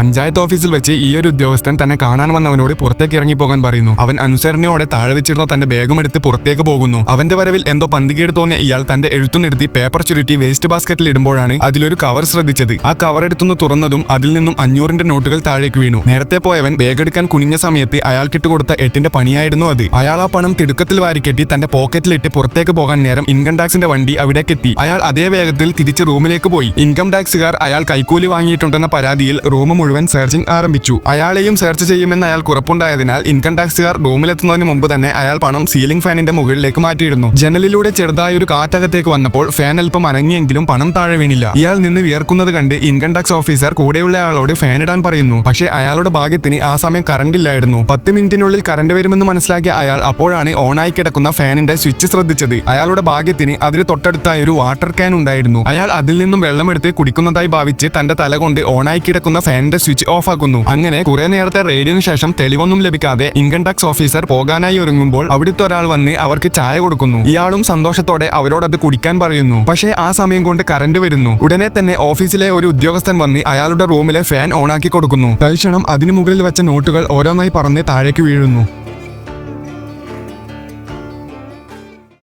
പഞ്ചായത്ത് ഓഫീസിൽ വെച്ച് ഈ ഒരു ഉദ്യോഗസ്ഥൻ തന്നെ കാണാൻ വന്നവനോട് പുറത്തേക്ക് ഇറങ്ങി പോകാൻ പറയുന്നു. അവൻ അനുസരണയോടെ താഴെ വെച്ചിരുന്ന തന്റെ ബാഗും എടുത്ത് പുറത്തേക്ക് പോകുന്നു. അവന്റെ വരവിൽ എന്തോ പന്തികേട് തോന്നിയ ഇയാൾ തന്റെ എഴുത്തു നിർത്തി പേപ്പർ ചുരുട്ടി വേസ്റ്റ് ബാസ്ക്കറ്റിൽ ഇടുമ്പോഴാണ് അതിലൊരു കവർ ശ്രദ്ധിച്ചത്. ആ കവർ എടുത്തുനിന്ന് തുറന്നതും അതിൽ നിന്നും അഞ്ഞൂറിന്റെ നോട്ടുകൾ താഴേക്ക് വീണു. നേരത്തെ പോയവൻ എടുക്കാൻ കുനിഞ്ഞ സമയത്ത് അയാൾക്കിട്ട് കൊടുത്ത എട്ടിന്റെ പണിയായിരുന്നു അത്. അയാൾ ആ പണം തിടുക്കത്തിൽ വാരിക്കെട്ടി തന്റെ പോക്കറ്റിലിട്ട് പുറത്തേക്ക് പോകാൻ നേരം ഇൻകം ടാക്സിന്റെ വണ്ടി അവിടേക്ക് എത്തി. അയാൾ അതേ വേഗത്തിൽ തിരിച്ച് റൂമിലേക്ക് പോയി. ഇൻകം ടാക്സുകാർ അയാൾ കൈക്കൂലി വാങ്ങിയിട്ടുണ്ടെന്ന പരാതിയിൽ റൂം സെർച്ചിങ് ആരംഭിച്ചു. അയാളെയും സെർച്ച് ചെയ്യുമെന്ന് അയാൾ ഉറപ്പുണ്ടായതിനാൽ ഇൻകം ടാക്സുകാർ റൂമിലെത്തുന്നതിന് മുമ്പ് തന്നെ അയാൾ പണം സീലിംഗ് ഫാനിന്റെ മുകളിലേക്ക് മാറ്റിയിരുന്നു. ജനലിലൂടെ ചെറുതായ ഒരു കാറ്റകത്തേക്ക് വന്നപ്പോൾ ഫാൻ അല്പം അനങ്ങിയെങ്കിലും പണം താഴെ വീണില്ല. ഇയാൾ നിന്ന് വിയർക്കുന്നത് കണ്ട് ഇൻകം ടാക്സ് ഓഫീസർ കൂടെയുള്ള ആളോട് ഫാൻ ഇടാൻ പറയുന്നു. പക്ഷേ അയാളുടെ ഭാഗ്യത്തിന് ആ സമയം കറണ്ട് ഇല്ലായിരുന്നു. പത്ത് മിനിറ്റിനുള്ളിൽ കറണ്ട് വരുമെന്ന് മനസ്സിലാക്കിയ അയാൾ അപ്പോഴാണ് ഓണായി കിടക്കുന്ന ഫാനിന്റെ സ്വിച്ച് ശ്രദ്ധിച്ചത്. അയാളുടെ ഭാഗ്യത്തിന് അതിന് തൊട്ടടുത്തായി ഒരു വാട്ടർ ക്യാൻ ഉണ്ടായിരുന്നു. അയാൾ അതിൽ നിന്നും വെള്ളമെടുത്ത് കുടിക്കുന്നതായി ഭാവിച്ച് തന്റെ തല കൊണ്ട് ഓണായി കിടക്കുന്ന ഫാനിന്റെ സ്വിച്ച് ഓഫ് ആക്കുന്നു അങ്ങനെ കുറെ നേരത്തെ റെയ്ഡിന് ശേഷം തെളിവൊന്നും ലഭിക്കാതെ ഇൻകം ടാക്സ് ഓഫീസർ പോകാനായി ഒരുങ്ങുമ്പോൾ അവിടുത്തെ ഒരാൾ വന്ന് അവർക്ക് ചായ കൊടുക്കുന്നു. ഇയാളും സന്തോഷത്തോടെ അവരോടത് കുടിക്കാൻ പറയുന്നു. പക്ഷേ ആ സമയം കൊണ്ട് കറണ്ട് വരുന്നു. ഉടനെ തന്നെ ഓഫീസിലെ ഒരു ഉദ്യോഗസ്ഥൻ വന്ന് അയാളുടെ റൂമിലെ ഫാൻ ഓൺ ആക്കി കൊടുക്കുന്നു. തൽക്ഷണം അതിനു മുകളിൽ വെച്ച നോട്ടുകൾ ഓരോന്നായി പറന്ന് താഴേക്ക് വീഴുന്നു.